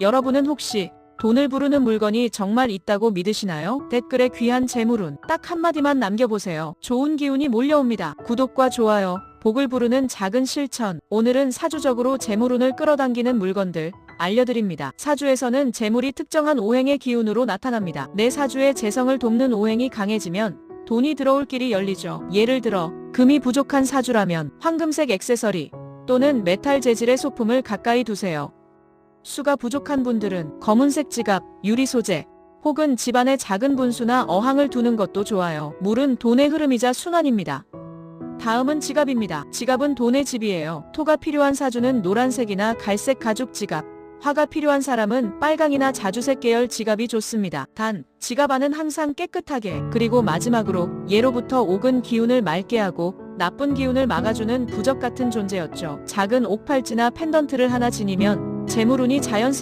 여러분은 혹시 돈을 부르는 물건이 정말 있다고 믿으시나요? 댓글에 귀한 재물운 딱 한마디만 남겨보세요. 좋은 기운이 몰려옵니다. 구독과 좋아요, 복을 부르는 작은 실천. 오늘은 사주적으로 재물운을 끌어당기는 물건들 알려드립니다. 사주에서는 재물이 특정한 오행의 기운으로 나타납니다. 내 사주의 재성을 돕는 오행이 강해지면 돈이 들어올 길이 열리죠. 예를 들어 금이 부족한 사주라면 황금색 액세서리 또는 메탈 재질의 소품을 가까이 두세요. 수가 부족한 분들은 검은색 지갑, 유리 소재, 혹은 집안에 작은 분수나 어항을 두는 것도 좋아요. 물은 돈의 흐름이자 순환입니다. 다음은 지갑입니다. 지갑은 돈의 집이에요. 토가 필요한 사주는 노란색이나 갈색 가죽 지갑, 화가 필요한 사람은 빨강이나 자주색 계열 지갑이 좋습니다. 단, 지갑 안은 항상 깨끗하게, 그리고 마지막으로 예로부터 옥은 기운을 맑게 하고 나쁜 기운을 막아주는 부적 같은 존재였죠. 작은 옥팔찌나 펜던트를 하나 지니면 재물운이 자연스럽게